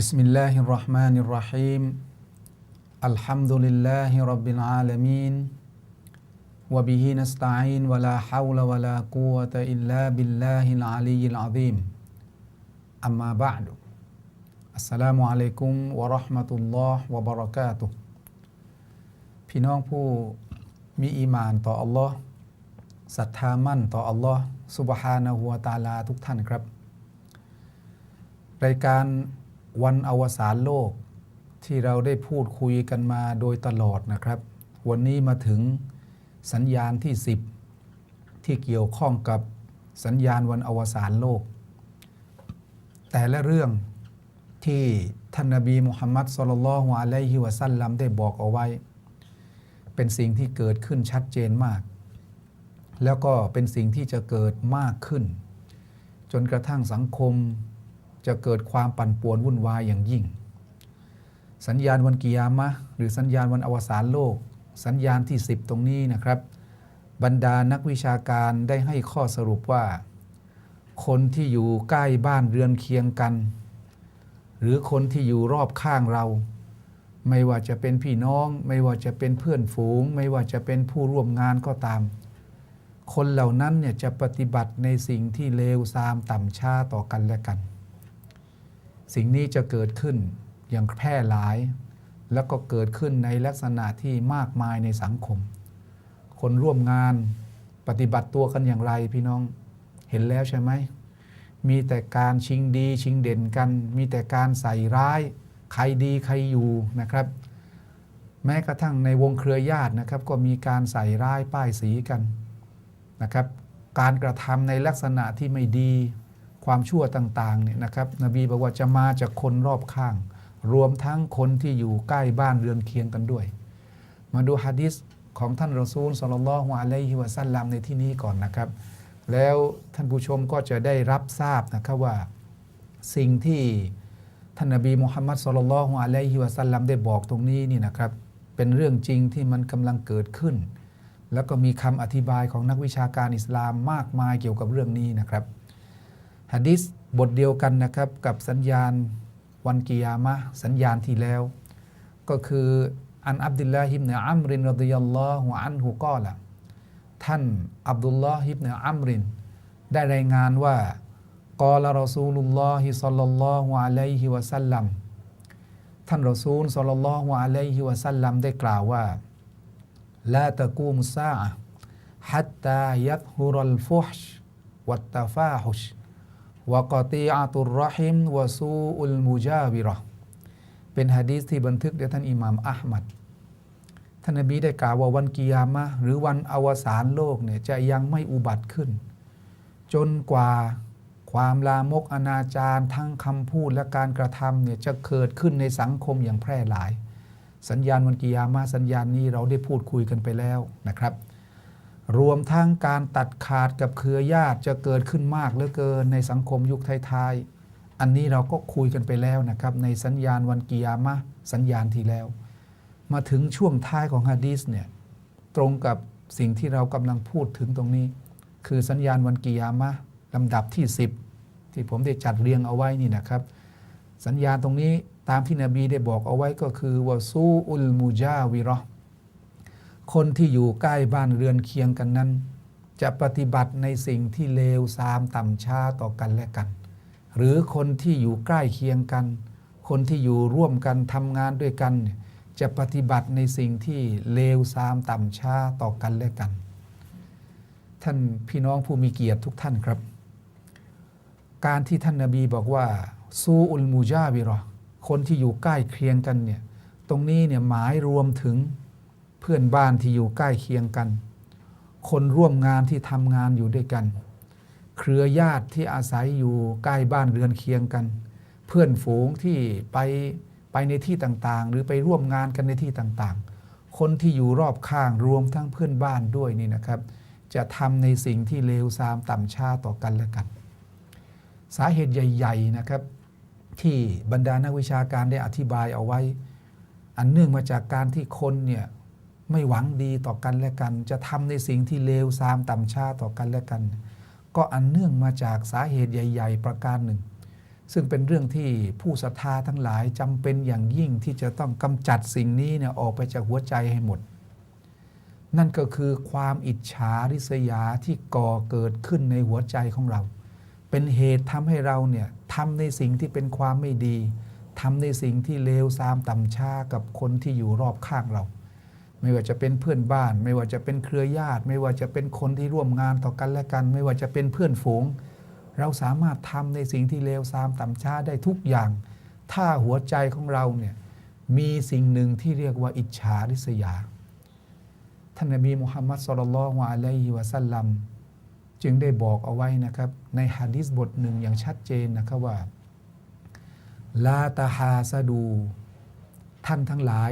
بسم الله الرحمن الرحيم الحمد لله رب العالمين وبه نستعين ولا حول ولا قوة إلا بالله العلي العظيم أما بعد السلام عليكم ورحمة الله وبركاته พี่น้องผู้มีอีหมานต่ออัลลอฮ์ศรัทธามั่นต่ออัลลอฮ์สุบฮานะฮูวะตะอาลาทุกท่านครับ รายการ วันอวสานโลกที่เราได้พูดคุยกันมาโดยตลอดนะครับ วันนี้มาถึงสัญญาณที่ 10 ที่เกี่ยวข้องกับสัญญาณวันอวสานโลก แต่ละเรื่องที่ท่านนบีมุฮัมมัดสุลลัลฮุอะลัยฮิวะสัลลัมได้บอกเอาไว้ เป็นสิ่งที่เกิดขึ้นชัดเจนมาก แล้วก็เป็นสิ่งที่จะเกิดมากขึ้น จนกระทั่งสังคม จะเกิดความปั่นป่วนวุ่นวายอย่างยิ่ง สัญญาณวันกิยามะหรือสัญญาณวันอวสานโลก สัญญาณที่ 10 ตรงนี้นะครับ บรรดานักวิชาการได้ให้ข้อสรุปว่า คนที่อยู่ใกล้บ้านเรือนเคียงกัน หรือคนที่อยู่รอบข้างเรา ไม่ว่าจะเป็นพี่น้อง ไม่ว่าจะเป็นเพื่อนฝูง ไม่ว่าจะเป็นผู้ร่วมงานก็ตามคนเหล่านั้นเนี่ยจะปฏิบัติในสิ่งที่เลวทรามต่ำช้าต่อกันและกัน สิ่งนี้จะเกิดขึ้นอย่างแพร่หลาย แล้วก็เกิดขึ้นในลักษณะที่มากมายในสังคม คนร่วมงานปฏิบัติตัวกันอย่างไรพี่น้องเห็นแล้วใช่ไหม มีแต่การชิงดีชิงเด่นกัน มีแต่การใส่ร้าย ใครดีใครอยู่นะครับ แม้กระทั่งในวงเครือญาตินะครับ ก็มีการใส่ร้ายป้ายสีกันนะครับ การกระทำในลักษณะที่ไม่ดี ความชั่วต่างๆเนี่ยนะครับนบีบอกว่าจะมาจากคนรอบข้าง รวมทั้งคนที่อยู่ใกล้บ้านเรือนเคียงกันด้วย มาดูฮะดิษของท่านรอซูลสลลัลฮุอะลัยฮิวะสัลลัมในที่นี้ก่อนนะครับ แล้วท่านผู้ชมก็จะได้รับทราบนะครับว่าสิ่งที่ท่านนบีมุฮัมมัดสลลัลฮุอะลัยฮิวะสัลลัมได้บอกตรงนี้นี่นะครับเป็นเรื่องจริงที่มันกำลังเกิดขึ้น แล้วก็มีคำอธิบายของนักวิชาการอิสลามมากมายเกี่ยวกับเรื่องนี้นะครับ ฮะดิษบทเดียวกันนะครับกับสัญญาณวันกิยามะสัญญาณที่แล้ว ก็คืออันอับดุลลาฮิบเนอัมรินรดิยัลลอฮุอันฮุกอละท่านอับดุลลอฮิบเนอัมริน ได้รายงานว่ากอลรอซูลุลลอฮิสัลลัลลอฮุอะลัยฮิวะสัลลัมท่านรอซูลสัลลัลลอฮุอะลัยฮิวะสัลลัมได้กล่าวว่าลาตะกูมุซาฮัตตายัตฮุรัลฟุชวัตตะฟาฮุช วะกอตีอาตุรหิมวะซูอุลมุจาวิราะห์เป็นฮะดีษที่บันทึกโดยท่านอิหม่ามอัลมัดท่านนบีได้กล่าวว่าวันกิยามะหรือวันอวสานโลกเนี่ยจะยังไม่อุบัติขึ้น จนกว่าความลามกอนาจารทั้งคำพูดและการกระทำเนี่ยจะเกิดขึ้นในสังคมอย่างแพร่หลาย สัญญาณวันกิยามะสัญญาณนี้เราได้พูดคุยกันไปแล้วนะครับ รวมทั้งการตัดขาดกับเครือญาติจะเกิดขึ้นมากเหลือเกินในสังคมยุคไทยๆอันนี้เราก็คุยกันไปแล้วนะครับ ในสัญญาณวันกิยามะสัญญาณที่แล้ว มาถึงช่วงท้ายของฮะดีษเนี่ยตรงกับสิ่งที่เรากำลังพูดถึงตรงนี้ คือสัญญาณวันกิยามะลำดับที่ 10 ที่ผมได้จัดเรียงเอาไว้นี่นะครับ สัญญาณตรงนี้ตามที่นบีได้บอกเอาไว้ก็คือวาซูอุลมูจาวิราะห์ คนที่อยู่ใกล้บ้านเรือนเคียงกันนั้น จะปฏิบัติในสิ่งที่เลวทรามต่ำช้าต่อกันและกัน หรือคนที่อยู่ใกล้เคียงกัน คนที่อยู่ร่วมกันทำงานด้วยกัน จะปฏิบัติในสิ่งที่เลวทรามต่ำช้าต่อกันและกัน ท่านพี่น้องผู้มีเกียรติทุกท่านครับ การที่ท่านนาบีบอกว่าซูอุลมูจาบิราะห์คนที่อยู่ใกล้เคียงกันเนี่ยตรงนี้เนี่ยหมายรวมถึง เพื่อนบ้านที่อยู่ใกล้เคียงกัน คนร่วมงานที่ทำงานอยู่ด้วยกัน เครือญาติที่อาศัยอยู่ใกล้บ้านเรือนเคียงกัน เพื่อนฝูงที่ไปไปในที่ต่างๆ หรือไปร่วมงานกันในที่ต่างๆ คนที่อยู่รอบข้างรวมทั้งเพื่อนบ้านด้วยนี่นะครับ จะทำในสิ่งที่เลวทรามต่ำช้าต่อกันและกัน สาเหตุใหญ่ ๆนะครับ ที่บรรดานักวิชาการได้อธิบายเอาไว้ อันเนื่องมาจากการที่คนเนี่ย ไม่หวังดีต่อกันและกัน จะทำในสิ่งที่เลวทรามต่ำช้าต่อกันและกัน ก็อันเนื่องมาจากสาเหตุใหญ่ ๆ ประการหนึ่ง ซึ่งเป็นเรื่องที่ผู้ศรัทธาทั้งหลายจำเป็นอย่างยิ่งที่จะต้องกำจัดสิ่งนี้เนี่ยออกไปจากหัวใจให้หมด นั่นก็คือความอิจฉาริษยาที่ก่อเกิดขึ้นในหัวใจของเรา เป็นเหตุทำให้เราเนี่ยทำในสิ่งที่เป็นความไม่ดีทำในสิ่งที่เลวทรามต่ำช้ากับคนที่อยู่รอบข้างเรา ไม่ว่าจะเป็นเพื่อนบ้าน ไม่ว่าจะเป็นเครือญาติ ไม่ว่าจะเป็นคนที่ร่วมงานต่อกันและกัน ไม่ว่าจะเป็นเพื่อนฝูง เราสามารถทำในสิ่งที่เลวทรามต่ำช้าได้ทุกอย่าง ถ้าหัวใจของเราเนี่ยมีสิ่งหนึ่งที่เรียกว่าอิจฉาริษยา ท่านนบีมุฮัมมัดสุลลัลลอฮุอะลัยฮิวะสัลลัมจึงได้บอกเอาไว้นะครับ ในฮะดีษบทหนึ่งอย่างชัดเจนนะครับว่าลาตาฮาซาดู ท่านทั้งหลาย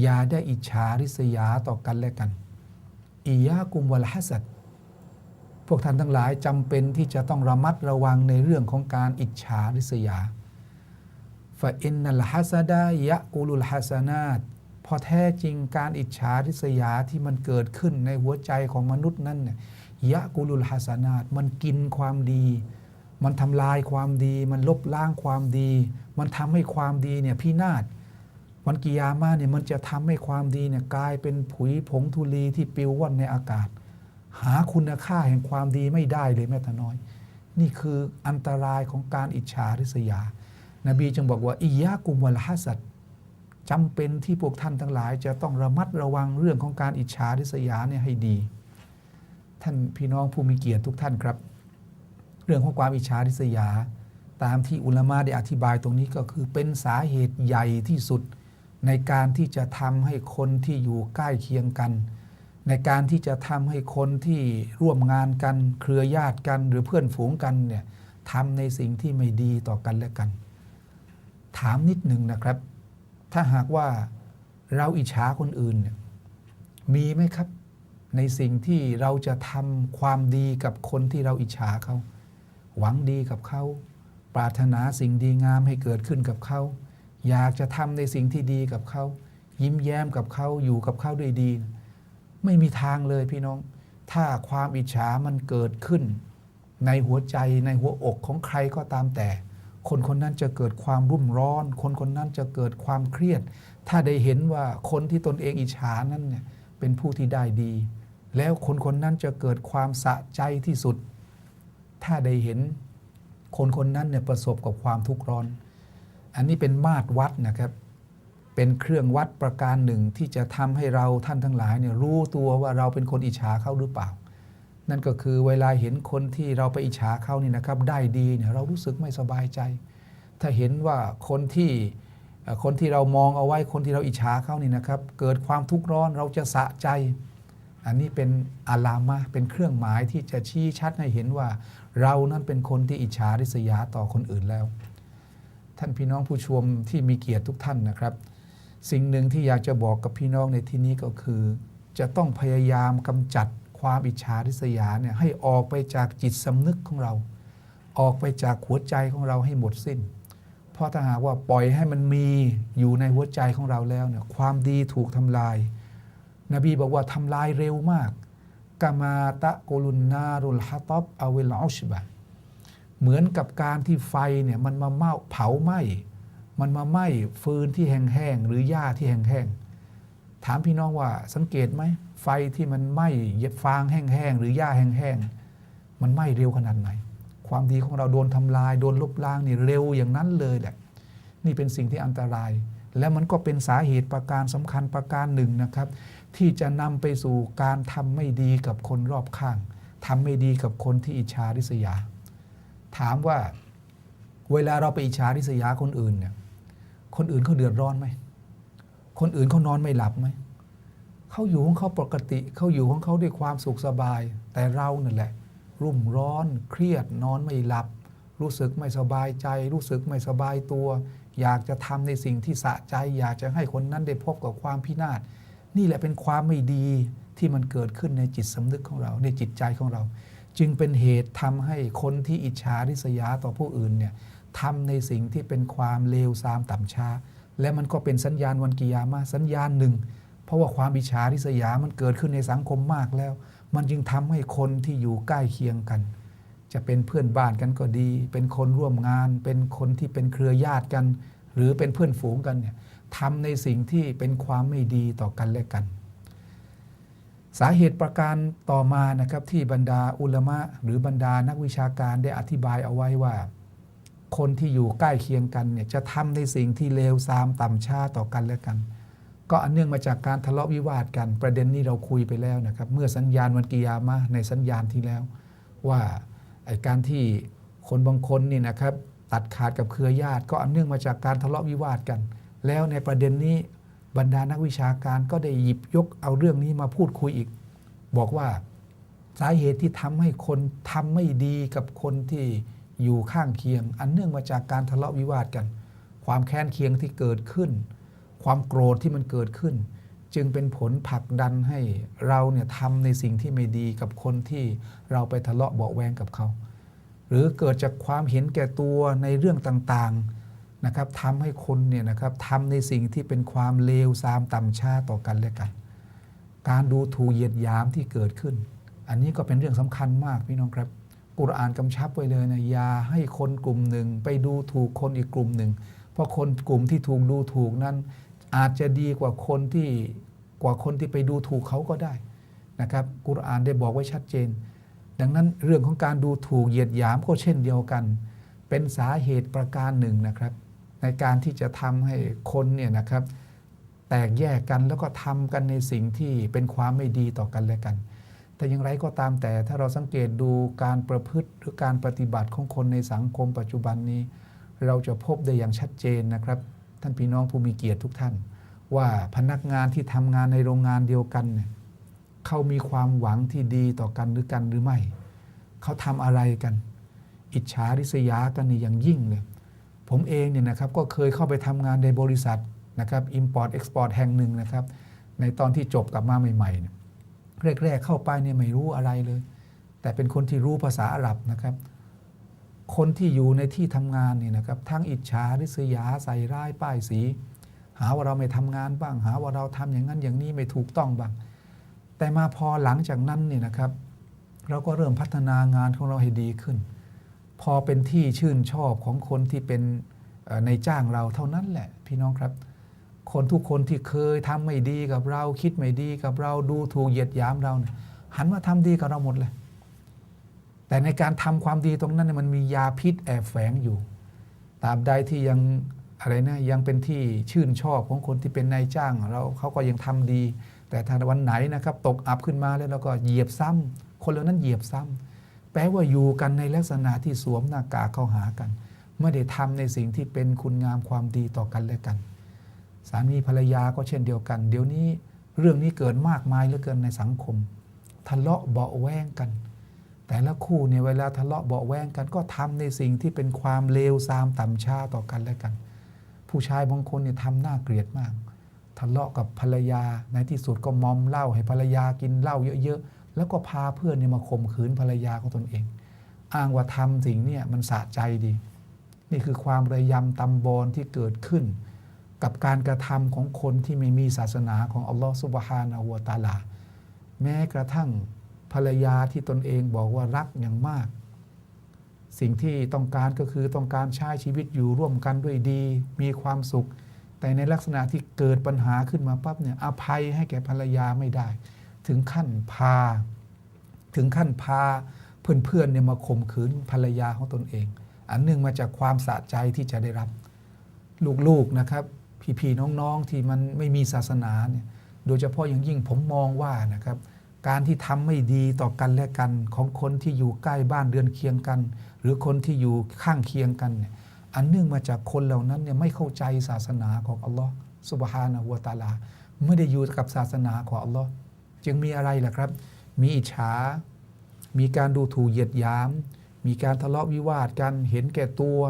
อย่าได้อิจฉาริษยาต่อกันและกันอียากุมวลฮัสัดพวกท่านทั้งหลายจำเป็นที่จะต้องระมัดระวังในเรื่องของการอิจฉาริษยาฟาอินนัลฮัสดายะกูลุลฮัสนาตพอแท้จริงการอิจฉาริษยาที่มันเกิดขึ้นในหัวใจของมนุษย์นั้นเนี่ยยะกูลุลฮัสนาตมันกินความดี มันทำลายความดี มันลบล้างความดี มันทำให้ความดีเนี่ยพินาศ วันกิยามาเนี่ยมันจะทำให้ความดีเนี่ยกลายเป็นผุยผงธุลีที่ปิวว่อนในอากาศ หาคุณค่าแห่งความดีไม่ได้เลยแม้แต่น้อย นี่คืออันตรายของการอิจฉาริษยา นบีจึงบอกว่าอียะกุมวัลฮัสัดจำเป็นที่พวกท่านทั้งหลาย จะต้องระมัดระวังเรื่องของการอิจฉาริษยาเนี่ยให้ดี ท่านพี่น้องผู้มีเกียรติทุกท่านครับ เรื่องของความอิจฉาริษยา ตามที่อุลามะได้อธิบายตรงนี้ก็คือเป็นสาเหตุใหญ่ที่สุด ในการที่จะทำให้คนที่อยู่ใกล้เคียงกัน ในการที่จะทำให้คนที่ร่วมงานกัน เครือญาติกัน หรือเพื่อนฝูงกันเนี่ยทำในสิ่งที่ไม่ดีต่อกันและกัน ถามนิดหนึ่งนะครับ ถ้าหากว่าเราอิจฉาคนอื่นเนี่ยมีไหมครับ ในสิ่งที่เราจะทำความดีกับคนที่เราอิจฉาเขา หวังดีกับเขา ปรารถนาสิ่งดีงามให้เกิดขึ้นกับเขา อยากจะทำในสิ่งที่ดีกับเขา ยิ้มแย้มกับเขาอยู่กับเขาด้วยดี ไม่มีทางเลยพี่น้อง ถ้าความอิจฉามันเกิดขึ้น ในหัวใจในหัวอกของใครก็ตามแต่ คนคนนั้นจะเกิดความรุ่มร้อน คนคนนั้นจะเกิดความเครียด ถ้าได้เห็นว่าคนที่ตนเองอิจฉานั้นเนี่ยเป็นผู้ที่ได้ดี แล้วคนคนนั้นจะเกิดความสะใจที่สุด ถ้าได้เห็นคนคนนั้นเนี่ยประสบกับความทุกข์ร้อน อันนี้เป็นมาตรวัดนะครับ เป็นเครื่องวัดประการหนึ่งที่จะทำให้เราท่านทั้งหลายเนี่ยรู้ตัวว่าเราเป็นคนอิจฉาเขาหรือเปล่า นั่นก็คือเวลาเห็นคนที่เราไปอิจฉาเขานี่นะครับ ได้ดีเนี่ยเรารู้สึกไม่สบายใจ ถ้าเห็นว่าคนที่คนที่เรามองเอาไว้คนที่เราอิจฉาเขานี่นะครับ เกิดความทุกข์ร้อนเราจะสะใจ อันนี้เป็นอาลามะเป็นเครื่องหมายที่จะชี้ชัดให้เห็นว่า เรานั้นเป็นคนที่อิจฉาริษยาต่อคนอื่นแล้ว ท่านพี่น้องผู้ชมที่มีเกียรติทุกท่านนะครับ สิ่งหนึ่งที่อยากจะบอกกับพี่น้องในที่นี้ก็คือ จะต้องพยายามกำจัดความอิจฉาริษยาเนี่ยให้ออกไปจากจิตสำนึกของเรา ออกไปจากหัวใจของเราให้หมดสิ้น เพราะถ้าหากว่าปล่อยให้มันมีอยู่ในหัวใจของเราแล้วเนี่ยความดีถูกทำลาย นบีบอกว่าทำลายเร็วมากกามาตะโกลุนนารุลฮัตอบอเวลอชบะ เหมือนกับการที่ไฟเนี่ยมันมาเมาเผาไหม้มันมาไหม้ฟืนที่แห้งๆหรือหญ้าที่แห้งๆถามพี่น้องว่าสังเกตไหมไฟที่มันไหม้ฟางแห้งๆหรือหญ้าแห้งๆมันไหม้เร็วขนาดไหน ความดีของเราโดนทำลายโดนลบล้างนี่เร็วอย่างนั้นเลยแหละนี่เป็นสิ่งที่อันตราย และมันก็เป็นสาเหตุประการสำคัญประการหนึ่งนะครับ ที่จะนำไปสู่การทำไม่ดีกับคนรอบข้างทำไม่ดีกับคนที่อิจฉาริษยา ถามว่าเวลาเราไปอิจฉาริษยาคนอื่นเนี่ย คนอื่นเขาเดือดร้อนไหม คนอื่นเขานอนไม่หลับไหม เขาอยู่ของเขาปกติ เขาอยู่ของเขาด้วยความสุขสบาย แต่เราเนั่นแหละ รุ่มร้อน เครียด นอนไม่หลับ รู้สึกไม่สบายใจ รู้สึกไม่สบายตัว อยากจะทำในสิ่งที่สะใจ อยากจะให้คนนั้นได้พบกับความพินาศ นี่แหละเป็นความไม่ดีที่มันเกิดขึ้นในจิตสำนึกของเรา ในจิตใจของเรา จึงเป็นเหตุทำให้คนที่อิจฉาริษยาต่อผู้อื่นเนี่ยทำในสิ่งที่เป็นความเลวทรามต่ำช้า และมันก็เป็นสัญญาณวันกิยามะห์สัญญาณหนึ่ง เพราะว่าความอิจฉาริษยามันเกิดขึ้นในสังคมมากแล้ว มันจึงทำให้คนที่อยู่ใกล้เคียงกัน จะเป็นเพื่อนบ้านกันก็ดี เป็นคนร่วมงาน เป็นคนที่เป็นเครือญาติกัน หรือเป็นเพื่อนฝูงกันเนี่ยทำในสิ่งที่เป็นความไม่ดีต่อกันและกัน สาเหตุประการต่อมานะครับที่บรรดาอุลมะหรือบรรดานักวิชาการได้อธิบายเอาไว้ว่า คนที่อยู่ใกล้เคียงกันเนี่ยจะทำในสิ่งที่เลวทรามต่ำช้าต่อกันและกัน ก็อันเนื่องมาจากการทะเลาะวิวาทกัน ประเด็นนี้เราคุยไปแล้วนะครับ เมื่อสัญญาณวันกิยามะในสัญญาณที่แล้ว ว่าการที่คนบางคนนี่นะครับตัดขาดกับเครือญาติ ก็อันเนื่องมาจากการทะเลาะวิวาทกัน แล้วในประเด็นนี้ บรรดานักวิชาการก็ได้หยิบยกเอาเรื่องนี้มาพูดคุยอีก บอกว่าสาเหตุที่ทำให้คนทำไม่ดีกับคนที่อยู่ข้างเคียง อันเนื่องมาจากการทะเลาะวิวาทกัน ความแค้นเคียงที่เกิดขึ้น ความโกรธที่มันเกิดขึ้น จึงเป็นผลผลักดันให้เราเนี่ยทำในสิ่งที่ไม่ดีกับคนที่เราไปทะเลาะเบาแวงกับเขา หรือเกิดจากความเห็นแก่ตัวในเรื่องต่างๆ นะครับทำให้คนเนี่ยนะครับทำในสิ่งที่เป็นความเลวทรามต่ำช้าต่อกันและกัน การดูถูกเหยียดหยามที่เกิดขึ้น อันนี้ก็เป็นเรื่องสำคัญมากพี่น้องครับกุรอานกำชับไว้เลยนะอย่าให้คนกลุ่มหนึ่ง ไปดูถูกคนอีกกลุ่มหนึ่ง เพราะคนกลุ่มที่ถูกดูถูกนั้น อาจจะดีกว่าคนที่กว่าคนที่ไปดูถูกเขาก็ได้นะครับกุรอานได้บอกไว้ชัดเจน ดังนั้นเรื่องของการดูถูกเหยียดหยามก็เช่นเดียวกัน เป็นสาเหตุประการหนึ่งนะครับ ในการที่จะทำให้คนเนี่ยนะครับแตกแยกกันแล้วก็ทำกันในสิ่งที่เป็นความไม่ดีต่อกันและกัน แต่อย่างไรก็ตามแต่ถ้าเราสังเกตดูการประพฤติหรือการปฏิบัติของคนในสังคมปัจจุบันนี้ เราจะพบได้อย่างชัดเจนนะครับ ท่านพี่น้องผู้มีเกียรติทุกท่าน ว่าพนักงานที่ทำงานในโรงงานเดียวกันเนี่ยเขามีความหวังที่ดีต่อกันหรือกันหรือไม่ เขาทำอะไรกัน อิจฉาริษยากันนี่อย่างยิ่งเลย ผมเองเนี่ยนะครับก็เคยเข้าไปทำงานในบริษัทนะครับ Import Export แห่งหนึ่งนะครับ ในตอนที่จบกลับมาใหม่ๆแรกๆเข้าไปเนี่ยไม่รู้อะไรเลย แต่เป็นคนที่รู้ภาษาอาหรับนะครับ คนที่อยู่ในที่ทำงานเนี่ยนะครับทั้งอิจฉาริษยาใส่ร้ายป้ายสี หาว่าเราไม่ทำงานบ้าง หาว่าเราทำอย่างนั้นอย่างนี้ไม่ถูกต้องบ้าง แต่มาพอหลังจากนั้นเนี่ยนะครับ เราก็เริ่มพัฒนางานของเราให้ดีขึ้น พอเป็นที่ชื่นชอบของคนที่เป็นในจ้างเราเท่านั้นแหละ พี่น้องครับ คนทุกคนที่เคยทำไม่ดีกับเรา คิดไม่ดีกับเราดูถูกเหยียดหยามเราเนี่ยหันมาทำดีกับเราหมดเลย แต่ในการทำความดีตรงนั้นเนยมันมียาพิษแอบแฝงอยู่ตราบใดที่ยังอะไรนะยังเป็นที่ชื่นชอบของคนที่เป็นนายจ้างเราเขาก็ยังทำดี แต่ถ้าวันไหนนะครับ ตกอับขึ้นมาแล้วเราก็เหยียบซ้ำคนเหล่านั้นเหยียบซ้ำ แปลว่าอยู่กันในลักษณะที่สวมหน้ากากเข้าหากัน ไม่ได้ทำในสิ่งที่เป็นคุณงามความดีต่อกันและกัน สามีภรรยาก็เช่นเดียวกัน เดี๋ยวนี้เรื่องนี้เกิดมากมายเหลือเกินในสังคม ทะเลาะเบาแวงกัน แต่ละคู่เนี่ยเวลาทะเลาะเบาแวงกัน ก็ทำในสิ่งที่เป็นความเลวทรามต่ำช้าต่อกันและกัน ผู้ชายบางคนเนี่ยทำหน้าเกลียดมาก ทะเลาะกับภรรยาในที่สุดก็มอมเหล้าให้ภรรยากินเหล้าเยอะๆ แล้วก็พาเพื่อนเนี่ยมาข่มขืนภรรยาของตนเอง อ้างว่าทำสิ่งเนี่ยมันสะใจดี นี่คือความระยำตำบอลที่เกิดขึ้น กับการกระทำของคนที่ไม่มีศาสนาของอัลลอฮฺสุบฮานาหัวตาลา แม้กระทั่งภรรยาที่ตนเองบอกว่ารักอย่างมาก สิ่งที่ต้องการก็คือต้องการใช้ชีวิตอยู่ร่วมกันด้วยดี มีความสุข แต่ในลักษณะที่เกิดปัญหาขึ้นมาปั๊บเนี่ยอภัยให้แก่ภรรยาไม่ได้ ถึงขั้นพา ถึงขั้นพาเพื่อนๆเนี่ยมาข่มขืนภรรยาของตนเอง อันหนึ่งมาจากความสะใจที่จะได้รับ ลูกๆนะครับ พี่ๆน้องๆที่มันไม่มีศาสนาเนี่ยโดยเฉพาะอย่างยิ่งผมมองว่านะครับ การที่ทำไม่ดีต่อกันและกันของคนที่อยู่ใกล้บ้านเรือนเคียงกัน หรือคนที่อยู่ข้างเคียงกันเนี่ยอันเนื่องมาจากคนเหล่านั้นเนี่ยไม่เข้าใจศาสนาของอัลลอฮ์สุบฮานะฮูวตาลา ไม่ได้อยู่กับศาสนาของอัลลอฮ์ จึงมีอะไรล่ะครับ มีอิจฉา มีการดูถูกเหยียดหยาม มีการทะเลาะวิวาทกัน เห็นแก่ตัว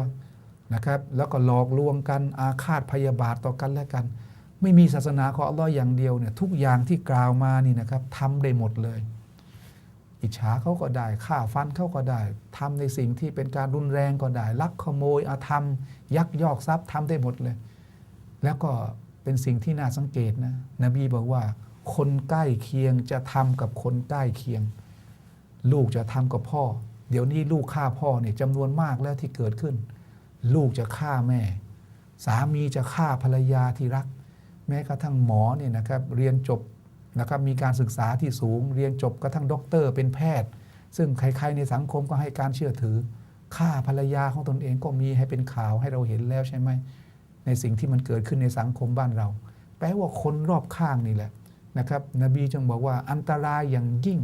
นะครับ แล้วก็หลอกลวงกัน อาฆาตพยาบาทต่อกันและกัน ไม่มีศาสนาของอัลลอฮ์อย่างเดียวเนี่ยทุกอย่างที่กล่าวมานี่นะครับทำได้หมดเลย อิจฉาเขาก็ได้ฆ่าฟันเขาก็ได้ทำในสิ่งที่เป็นการรุนแรงก็ได้ ลักขโมยอาธรรม ยักยอกทรัพย์ทำได้หมดเลย แล้วก็เป็นสิ่งที่น่าสังเกตนะนบีบอกว่า คนใกล้เคียงจะทำกับคนใกล้เคียง ลูกจะทำกับพ่อ เดี๋ยวนี้ลูกฆ่าพ่อเนี่ยจำนวนมากแล้วที่เกิดขึ้น ลูกจะฆ่าแม่ สามีจะฆ่าภรรยาที่รัก แม้กระทั่งหมอเนี่ยนะครับเรียนจบนะครับมีการศึกษาที่สูง เรียนจบกระทั่งด็อกเตอร์เป็นแพทย์ ซึ่งใครๆในสังคมก็ให้การเชื่อถือฆ่าภรรยาของตนเองก็มีให้เป็นข่าวให้เราเห็นแล้วใช่ไหมในสิ่งที่มันเกิดขึ้นในสังคมบ้านเรา แปลว่าคนรอบข้างนี่แหละ นะครับนบีจึงบอกว่าอันตรายอย่างยิ่ง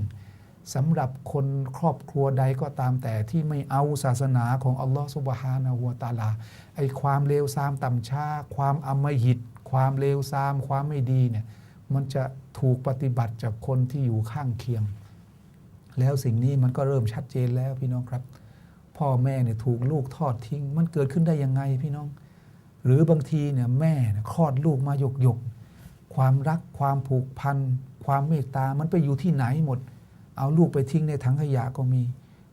สำหรับคนครอบครัวใดก็ตามแต่ที่ไม่เอาศาสนาของอัลลอฮฺสุบฮานาหัวตาลาไอความเลวทรามต่ำช้า ความอมหิต ความเลวทราม ความไม่ดีเนี่ยมันจะถูกปฏิบัติจากคนที่อยู่ข้างเคียง แล้วสิ่งนี้มันก็เริ่มชัดเจนแล้วพี่น้องครับ พ่อแม่เนี่ยถูกลูกทอดทิ้ง มันเกิดขึ้นได้ยังไงพี่น้อง หรือบางทีเนี่ยแม่เนี่ยคลอดลูกมาหยกหยก ความรักความผูกพัน ความเมตตามันไปอยู่ที่ไหนหมด เอาลูกไปทิ้งในถังขยะก็มี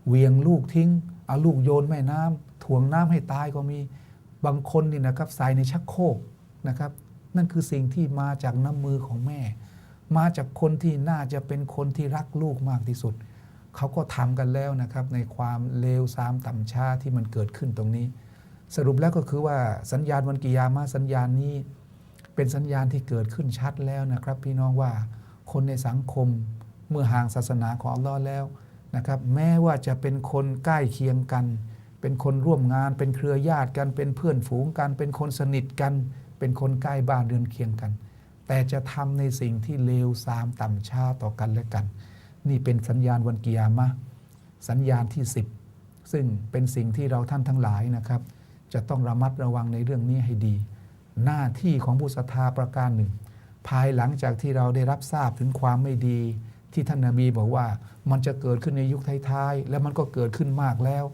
เหวียงลูกทิ้ง เอาลูกโยนแม่น้ำถ่วงน้ำให้ตายก็มีบางคนนี่นะครับใส่ในชักโครกนะครับ นั่นคือสิ่งที่มาจากน้ำมือของแม่ มาจากคนที่น่าจะเป็นคนที่รักลูกมากที่สุด เขาก็ทำกันแล้วนะครับในความเลวทรามต่ำช้าที่มันเกิดขึ้นตรงนี้ สรุปแล้วก็คือว่าสัญญาณวันกิยามาสัญญาณนี้ เป็นสัญญาณที่เกิดขึ้นชัดแล้วนะครับ พี่น้องว่าคนในสังคมเมื่อห่างศาสนาของอัลลอฮ์แล้วนะครับ แม้ว่าจะเป็นคนใกล้เคียงกัน เป็นคนร่วมงาน เป็นเครือญาติกัน เป็นเพื่อนฝูงกัน เป็นคนสนิทกัน เป็นคนใกล้บ้านเรือนเคียงกัน แต่จะทำในสิ่งที่เลวทรามต่ำช้าต่อกันและกัน นี่เป็นสัญญาณวันกิยามะสัญญาณที่ 10 ซึ่งเป็นสิ่งที่เราท่านทั้งหลายนะครับ จะต้องระมัดระวังในเรื่องนี้ให้ดี หน้าที่ของผู้ศรัทธาประการหนึ่ง ภายหลังจากที่เราได้รับทราบถึงความไม่ดี ที่ท่านนาบีบอกว่ามันจะเกิดขึ้นในยุคท้ายๆ และมันก็เกิดขึ้นมากแล้ว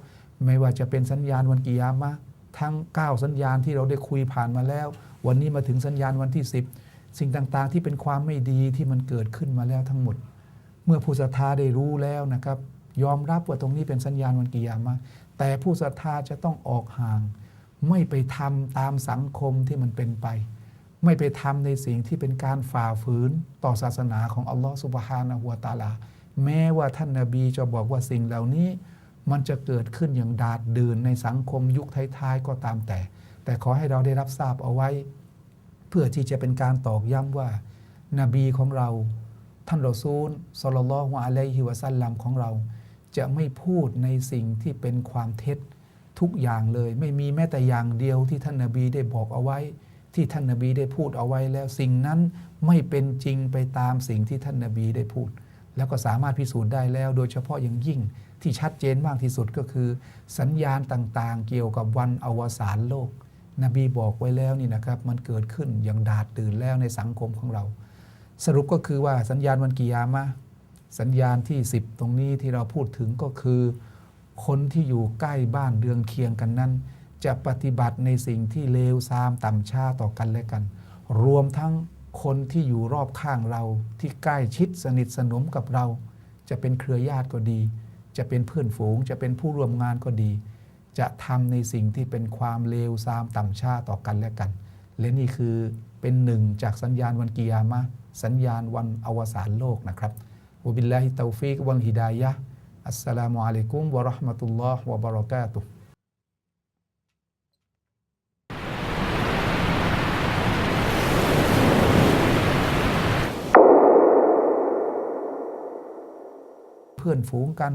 ไม่ว่าจะเป็นสัญญาณวันกิยามะทั้ง 9 สัญญาณที่เราได้คุยผ่านมาแล้ว วันนี้มาถึงสัญญาณวันที่ 10 สิ่งต่างๆ ที่เป็นความไม่ดีที่มันเกิดขึ้นมาแล้วทั้งหมด เมื่อผู้ศรัทธาได้รู้แล้วนะครับ ยอมรับว่าตรงนี้เป็นสัญญาณวันกิยามะแต่ผู้ศรัทธาจะต้องออกห่าง ไม่ไปทำตามสังคมที่มันเป็นไป ไม่ไปทำในสิ่งที่เป็นการฝ่าฝืนต่อศาสนาของอัลลอฮฺสุบฮานะฮูวตาลา แม้ว่าท่านนาบีจะบอกว่าสิ่งเหล่านี้ มันจะเกิดขึ้นอย่างดาดเดื่นในสังคมยุคท้ายๆก็ตามแต่ แต่ขอให้เราได้รับทราบเอาไว้ เพื่อที่จะเป็นการตอกย้ำว่านบีของเรา ท่านรอซูลสลลัลลอฮุอะลัยฮิวะซัลลัมของเรา จะไม่พูดในสิ่งที่เป็นความเท็จ ทุกอย่างเลย ไม่มีแม้แต่อย่างเดียวที่ท่านนบีได้บอกเอาไว้ ที่ท่านนบีได้พูดเอาไว้แล้วสิ่งนั้นไม่เป็นจริงไปตามสิ่งที่ท่านนบีได้พูด แล้วก็สามารถพิสูจน์ได้แล้ว โดยเฉพาะอย่างยิ่งที่ชัดเจนมากที่สุดก็คือ สัญญาณต่างๆ เกี่ยวกับวันอวสานโลก นบีบอกไว้แล้วนี่นะครับ มันเกิดขึ้นอย่างดาดตื่นแล้วในสังคมของเรา สรุปก็คือว่าสัญญาณวันกิยามะสัญญาณที่ 10 ตรงนี้ที่เราพูดถึงก็คือ คนที่อยู่ใกล้บ้านเรือนเคียงกันนั้น จะปฏิบัติในสิ่งที่เลวทรามต่ำช้าต่อกันและกัน รวมทั้งคนที่อยู่รอบข้างเราที่ใกล้ชิดสนิทสนมกับเรา จะเป็นเครือญาติก็ดี จะเป็นเพื่อนฝูง จะเป็นผู้ร่วมงานก็ดี จะทำในสิ่งที่เป็นความเลวทรามต่ำช้าต่อกันและกัน และนี่คือเป็นหนึ่งจากสัญญาณวันกิยามะสัญญาณวันอวสานโลกนะครับวบิลลาฮิตาฟิกวัลฮิดายะ ห์อัสสลามุอะลัยกุมวะเราะห์มะตุลลอฮ์วะบะเราะกาตุฮ์ เพื่อนฝูงกัน